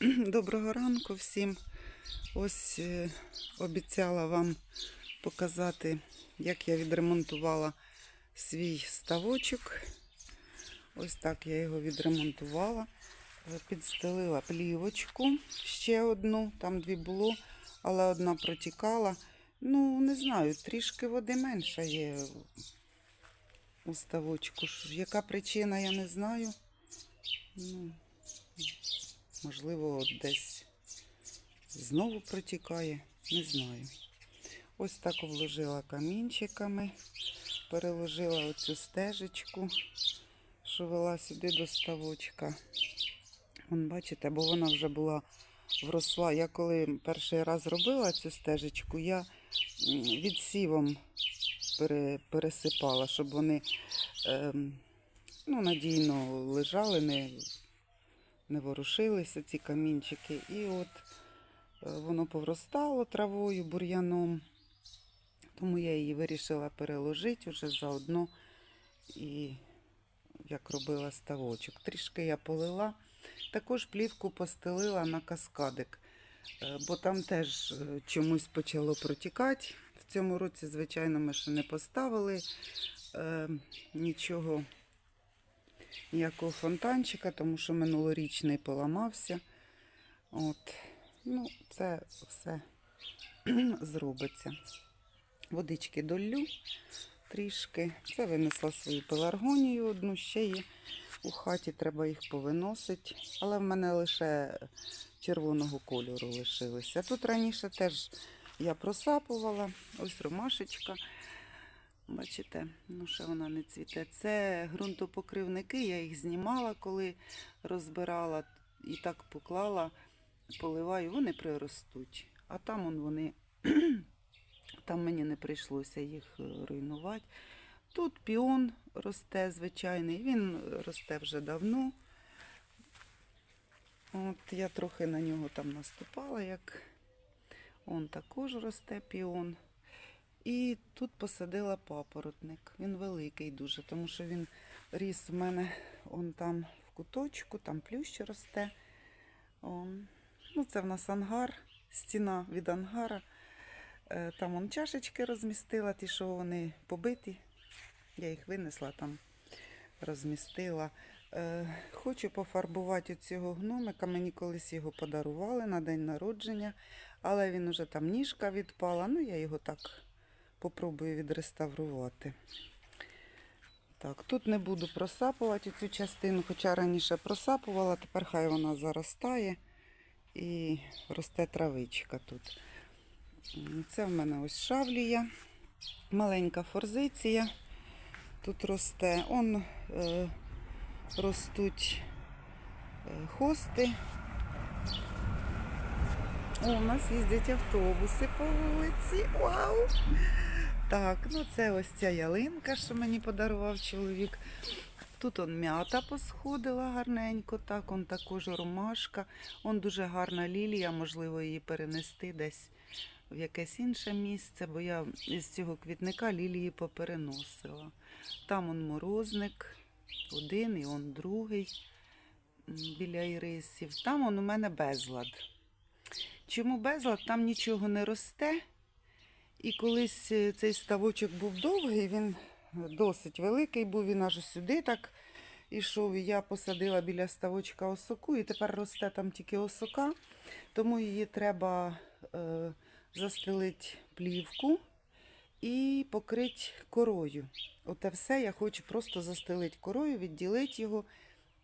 Доброго ранку всім. Ось е, обіцяла вам показати, як я відремонтувала свій ставочок. Ось так я його відремонтувала. Е, Підстелила плівочку ще одну, там дві було, але одна протікала. Ну, не знаю, трішки води менше є у ставочку. Яка причина, я не знаю. Ну, Можливо, десь знову протікає, не знаю. Ось так обложила камінчиками, переложила оцю стежечку, що вела сюди до ставочка. Вон, бачите, бо вона вже була вросла. Я коли перший раз робила цю стежечку, я відсівом пересипала, щоб вони ем, ну, надійно лежали, не не ворушилися ці камінчики. І от е, воно повростало травою, бур'яном. Тому я її вирішила переложити вже заодно і як робила ставочок. Трішки я полила. Також плівку постелила на каскадик, е, бо там теж е, чомусь почало протікати. В цьому році, звичайно, ми ще не поставили нічого ніякого фонтанчика, тому що минулорічний поламався. От. Ну, це все зробиться. Водички долю трішки. Це винесла свою пеларгонію одну, ще є у хаті, треба їх повиносити. Але в мене лише червоного кольору лишилися. Тут раніше теж я просапувала, ось ромашечка. Бачите, ну ще вона не цвіте. Це ґрунтопокривники, я їх знімала, коли розбирала і так поклала, поливаю, вони приростуть. А там он вони, там мені не прийшлося їх е, руйнувати. Тут піон росте звичайний, він росте вже давно. От я трохи на нього там наступала, як он також росте піон. І тут посадила папоротник. Він великий дуже, тому що він ріс в мене он там в куточку, там плющ росте. Он. Ну, це в нас ангар, стіна від ангара. Е, Там он чашечки розмістила, ті, що вони побиті. Я їх винесла там, розмістила. Е, Хочу пофарбувати цього гномика. Мені колись його подарували на день народження, але він уже там ніжка відпала. Ну, я його так попробую відреставрувати. Так, тут не буду просапувати цю частину, хоча раніше просапувала, тепер хай вона заростає і росте травичка тут. Це в мене ось шавлія, маленька форзиція. Тут росте, он е, ростуть е, хости. О, у нас їздять автобуси по вулиці. Вау! Так, ну це ось ця ялинка, що мені подарував чоловік. Тут он м'ята посходила гарненько, так, он також ромашка. Он дуже гарна лілія, можливо, її перенести десь в якесь інше місце, бо я із цього квітника лілії попереносила. Там он морозник, один і он другий біля ірисів. Там он у мене безлад. Чому безлад? Там нічого не росте. І колись е, цей ставочок був довгий, він досить великий був, він аж сюди так ішов. І я посадила біля ставочка осоку, і тепер росте там тільки осока, тому її треба е, застелити плівку і покрити корою. Оте все я хочу просто застелити корою, відділити його,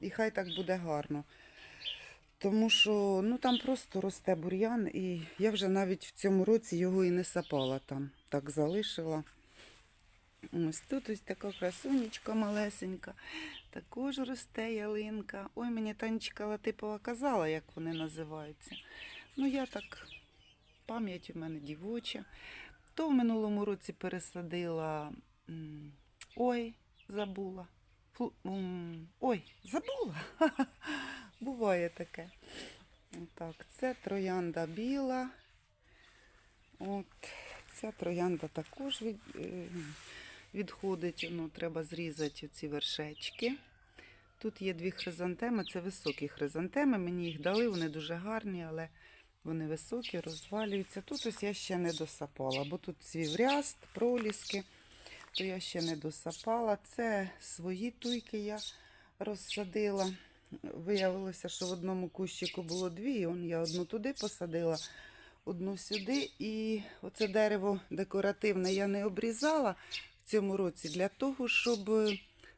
і хай так буде гарно. Тому що ну, там просто росте бур'ян, і я вже навіть в цьому році його і не сапала там, так залишила. Ось тут ось така красунечка малесенька, також росте ялинка. Ой, мені Танечка Латипова казала, як вони називаються. Ну, я так, пам'ять у мене дівоча. То в минулому році пересадила. Ой, забула. Ой, забула. Буває таке. Так, це троянда біла. От, ця троянда також від, е, відходить. Ну, треба зрізати ці вершечки. Тут є дві хризантеми, це високі хризантеми. Мені їх дали, вони дуже гарні, але вони високі, розвалюються. Тут ось я ще не досапала, бо тут цвів ряст, проліски, то я ще не досапала. Це свої туйки я розсадила. Виявилося, що в одному кущику було дві, он я одну туди посадила, одну сюди. І оце дерево декоративне я не обрізала в цьому році для того, щоб.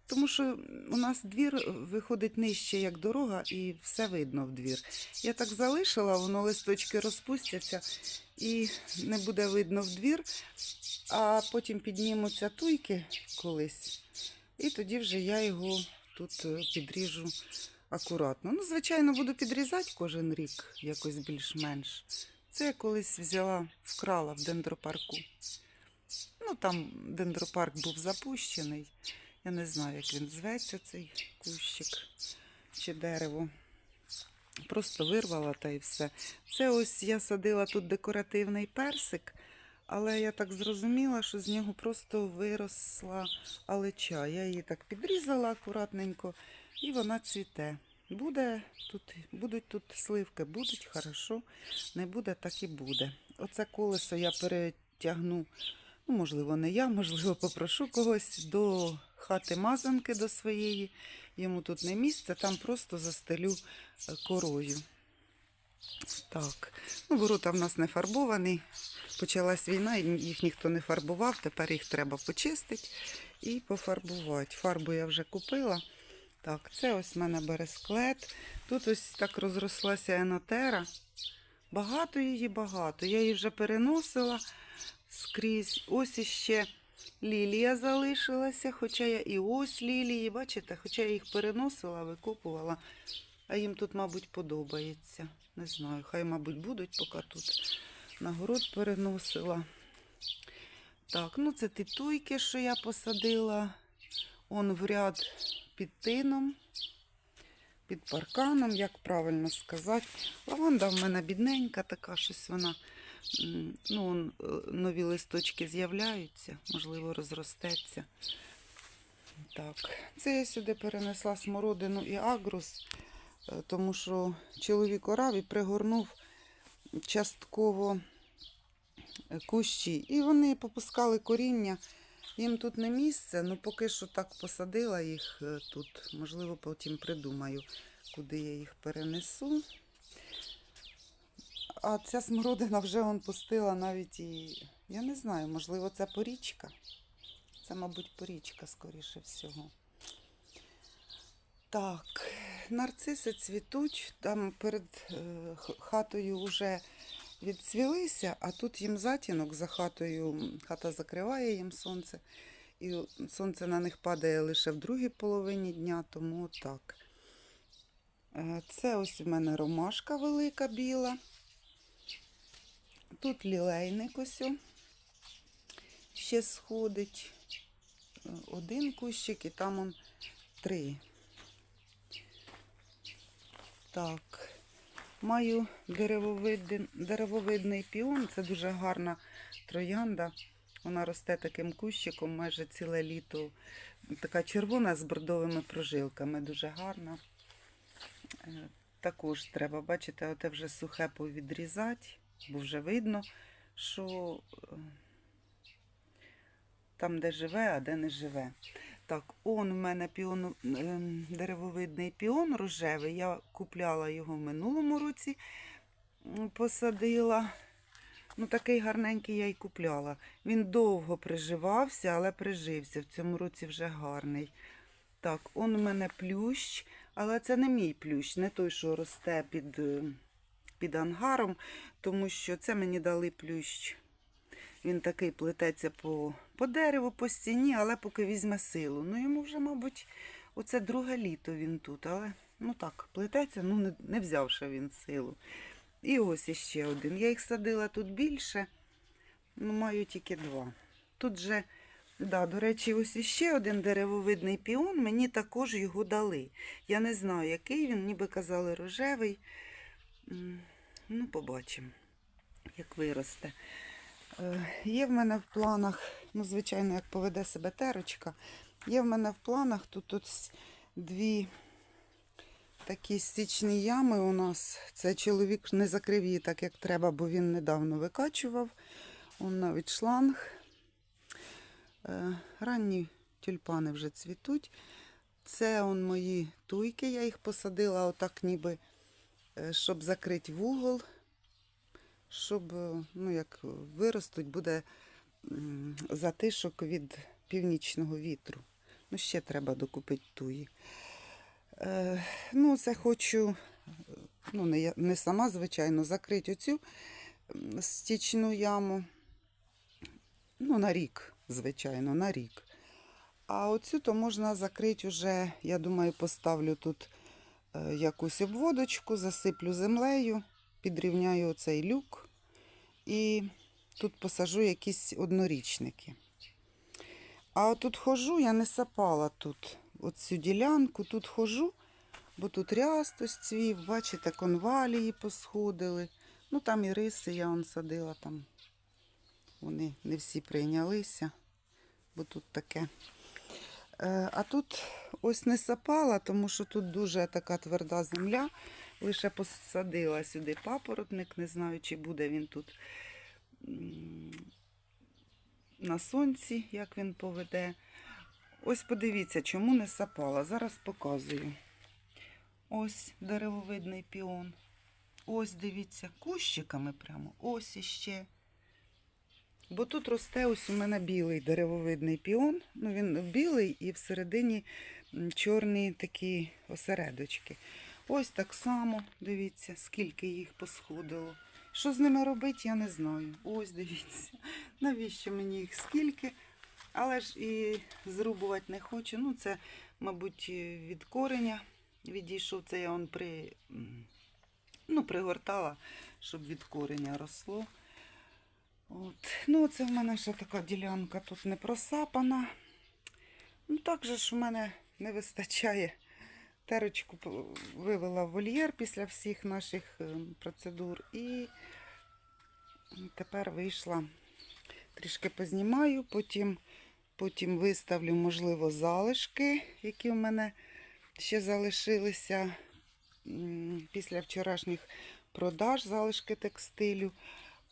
Тому що у нас двір виходить нижче, як дорога, і все видно в двір. Я так залишила, воно листочки розпустяться і не буде видно в двір, а потім піднімуться туйки колись, і тоді вже я його тут е, підріжу акуратно. Ну, звичайно, буду підрізати кожен рік, якось більш-менш. Це я колись взяла, вкрала в дендропарку. Ну, там дендропарк був запущений. Я не знаю, як він зветься, цей кущик чи дерево. Просто вирвала та й все. Це ось я садила тут декоративний персик, але я так зрозуміла, що з нього просто виросла алеча. Я її так підрізала акуратненько, і вона цвіте. Буде тут, будуть тут сливки, будуть хорошо, не буде, так і буде. Оце колесо я перетягну, ну, можливо, не я, можливо, попрошу когось до хати мазанки до своєї. Йому тут не місце, там просто застелю е, корою. Так, ну, ворота в нас не фарбовані. Почалась війна, їх ніхто не фарбував. Тепер їх треба почистити і пофарбувати. Фарбу я вже купила. Так, це ось в мене бересклет. Тут ось так розрослася енотера. Багато її, багато. Я її вже переносила скрізь. Ось іще лілія залишилася, хоча я і ось лілії, бачите, хоча я їх переносила, викопувала, а їм тут, мабуть, подобається. Не знаю, хай, мабуть, будуть, поки тут на город переносила. Так, ну це ті туйки, що я посадила. Он в ряд під тином, під парканом, як правильно сказати. Лаванда в мене бідненька така, щось вона. Ну, е, нові листочки з'являються, можливо, розростеться. Так, це я сюди перенесла смородину і агрус, е, тому що чоловік орав і пригорнув частково е, кущі. І вони попускали коріння. Їм тут не місце, ну поки що так посадила їх е, тут. Можливо, потім придумаю, куди я їх перенесу. А ця смородина вже он пустила навіть і. Я не знаю, можливо, це порічка. Це, мабуть, порічка, скоріше всього. Так, нарциси цвітуть. Там перед е, хатою вже відцвілися, а тут їм затінок за хатою. Хата закриває їм сонце. І сонце на них падає лише в другій половині дня, тому так. Е, Це ось у мене ромашка велика біла. Тут лілейник ось ще сходить. Е, Один кущик і там он три. Так. Маю деревовидний, деревовидний піон. Це дуже гарна троянда. Вона росте таким кущиком майже ціле літо. Така червона з бордовими прожилками. Дуже гарна. Е, Також треба, бачите, оте вже сухе повідрізати, бо вже видно, що е, там, де живе, а де не живе. Так, он у мене піон, ем, деревовидний піон рожевий. Я купляла його в минулому році, посадила. Ну, такий гарненький я й купляла. Він довго приживався, але прижився. В цьому році вже гарний. Так, он у мене плющ, але це не мій плющ, не той, що росте під, е, під ангаром, тому що це мені дали плющ. Він такий плететься по, по дереву, по стіні, але поки візьме силу. Ну, йому вже, мабуть, оце друге літо він тут, але ну так, плететься, ну не, не взявши він силу. І ось іще один. Я їх садила тут більше, ну маю тільки два. Тут же, да, до речі, ось іще один деревовидний піон, мені також його дали. Я не знаю, який він, ніби казали, рожевий. Ну, побачимо, як виросте. Е, Є в мене в планах, ну, звичайно, як поведе себе терочка. Є в мене в планах тут дві такі стічні ями у нас. Це чоловік не закрив її так, як треба, бо він недавно викачував. Он навіть шланг. Е, ранні тюльпани вже цвітуть. Це он мої туйки, я їх посадила отак, ніби, е, щоб закрити вугол, щоб, е, ну, як виростуть, буде затишок від північного вітру. Ну, ще треба докупити туї. Е, ну, це хочу, е, ну, не, не сама, звичайно, закрити оцю стічну яму. Ну, на рік, звичайно, на рік. А оцю то можна закрити вже, я думаю, поставлю тут е, якусь обводочку, засиплю землею, підрівняю оцей люк і тут посажу якісь однорічники. А отут хожу, я не сапала тут оцю ділянку, тут хожу, бо тут ряст ось цвів, бачите, конвалії посходили. Ну там і риси я он садила там. Вони не всі прийнялися, бо тут таке. Е, А тут ось не сапала, тому що тут дуже така тверда земля. Лише посадила сюди папоротник, не знаю, чи буде він тут на сонці, як він поведе. Ось подивіться, чому не сапала. Зараз показую. Ось деревовидний піон. Ось дивіться, кущиками прямо. Ось іще. Бо тут росте ось у мене білий деревовидний піон. Ну, він білий і всередині чорні такі осередочки. Ось так само, дивіться, скільки їх посходило. Що з ними робити, я не знаю. Ось дивіться. Навіщо мені їх скільки? Але ж і зрубувати не хочу. Ну, це, мабуть, від кореня відійшов. Це я он при, ну, пригортала, щоб від кореня росло. От. Ну, це в мене ще така ділянка тут не просапана. Ну, так же ж в мене не вистачає. Терочку вивела в вольєр після всіх наших е, процедур. І тепер вийшла. Трішки познімаю, потім, потім виставлю, можливо, залишки, які в мене ще залишилися після вчорашніх продаж, залишки текстилю.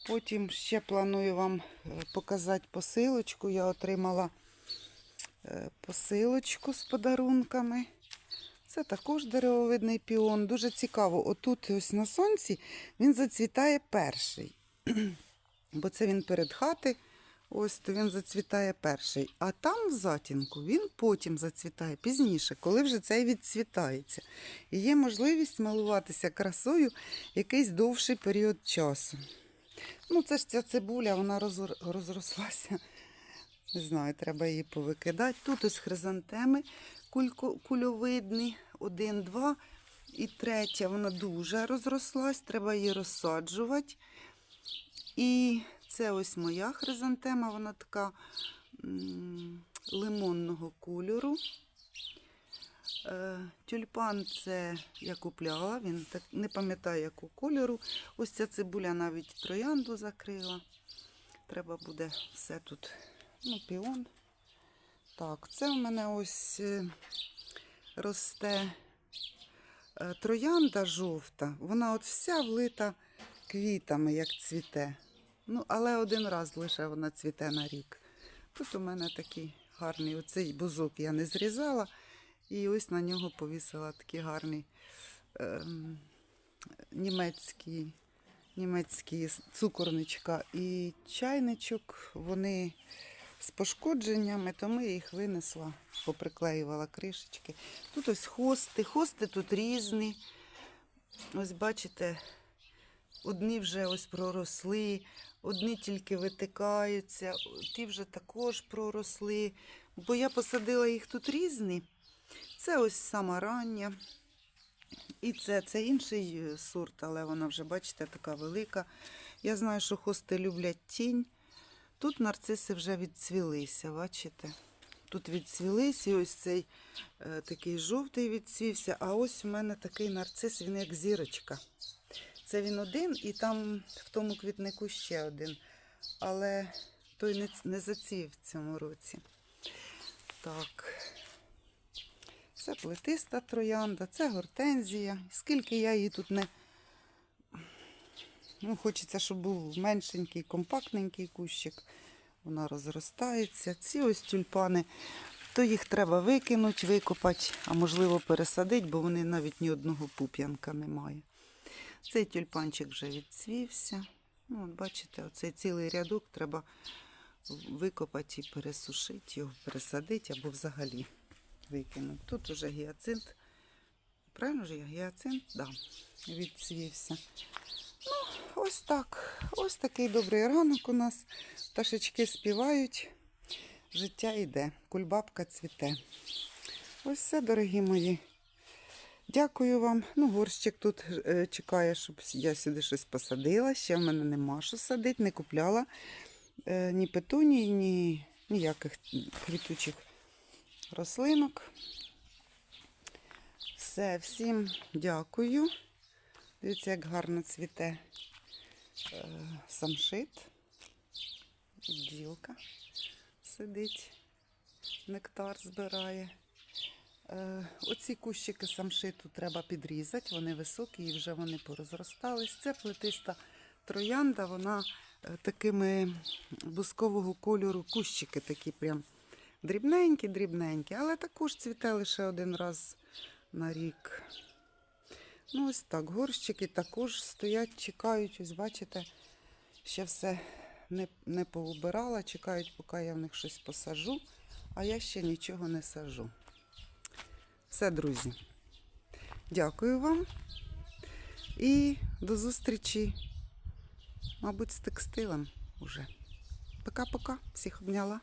Потім ще планую вам е, показати посилочку. Я отримала е, посилочку з подарунками. Це також деревовидний піон. Дуже цікаво. Отут ось на сонці він зацвітає перший. Бо це він перед хати, ось то він зацвітає перший. А там в затінку він потім зацвітає пізніше, коли вже цей відцвітається. І є можливість малуватися красою якийсь довший період часу. Ну, це ж ця цибуля, вона розрослася. Не знаю, треба її повикидати. Тут ось хризантеми кулько- кульовидні, один, два. І третя, вона дуже розрослась, треба її розсаджувати. І це ось моя хризантема, вона така лимонного кольору. Е, Тюльпан це я купляла, він так не пам'ятаю, якого кольору. Ось ця цибуля навіть троянду закрила. Треба буде все тут. Ну, піон. Так, це у мене ось е, росте е, троянда жовта. Вона от вся влита квітами, як цвіте. Ну, але один раз лише вона цвіте на рік. Тут у мене такий гарний оцей бузок я не зрізала. І ось на нього повісила такий гарний ем, німецький, німецький цукорничка і чайничок. Вони з пошкодженнями, тому я їх винесла, поприклеювала кришечки. Тут ось хости. Хости тут різні. Ось бачите, одні вже ось проросли, одні тільки витикаються, ті вже також проросли. Бо я посадила їх тут різні. Це ось сама рання. І це, це інший е, сорт, але вона вже, бачите, така велика. Я знаю, що хости люблять тінь. Тут нарциси вже відцвілися, бачите? Тут відцвілись, і ось цей е, такий жовтий відцвівся, а ось у мене такий нарцис, він як зірочка. Це він один, і там в тому квітнику ще один. Але той не, не зацвів в цьому році. Так. Це плетиста троянда, це гортензія. Скільки я її тут не. Ну, хочеться, щоб був меншенький, компактненький кущик. Вона розростається. Ці ось тюльпани, то їх треба викинути, викопати, а можливо пересадити, бо вони навіть ні одного пуп'янка не має. Цей тюльпанчик вже відцвівся. Ну, от бачите, оцей цілий рядок треба викопати і пересушити його, пересадити або взагалі викинути. Тут уже гіацинт. Правильно ж я? Гіацинт? Да, відцвівся. Ну, ось так. Ось такий добрий ранок у нас. Пташечки співають. Життя йде. Кульбабка цвіте. Ось все, дорогі мої. Дякую вам. Ну, горщик тут е, чекає, щоб я сюди щось посадила. Ще в мене нема що садити, не купляла е, ні петуній, ні ніяких квітучих рослинок. Все, всім дякую. Дивіться, як гарно цвіте е, самшит. Бджілка сидить, нектар збирає. Е, Оці кущики самшиту треба підрізати, вони високі і вже вони порозростались. Це плетиста троянда, вона е, такими бускового кольору кущики такі прям дрібненькі, дрібненькі, але також цвіте лише один раз на рік. Ну, ось так, горщики також стоять, чекають, ось бачите, ще все не, не поубирала, чекають, поки я в них щось посажу, а я ще нічого не сажу. Все, друзі. Дякую вам. І до зустрічі, мабуть, з текстилем уже. Пока-пока. Всіх обняла.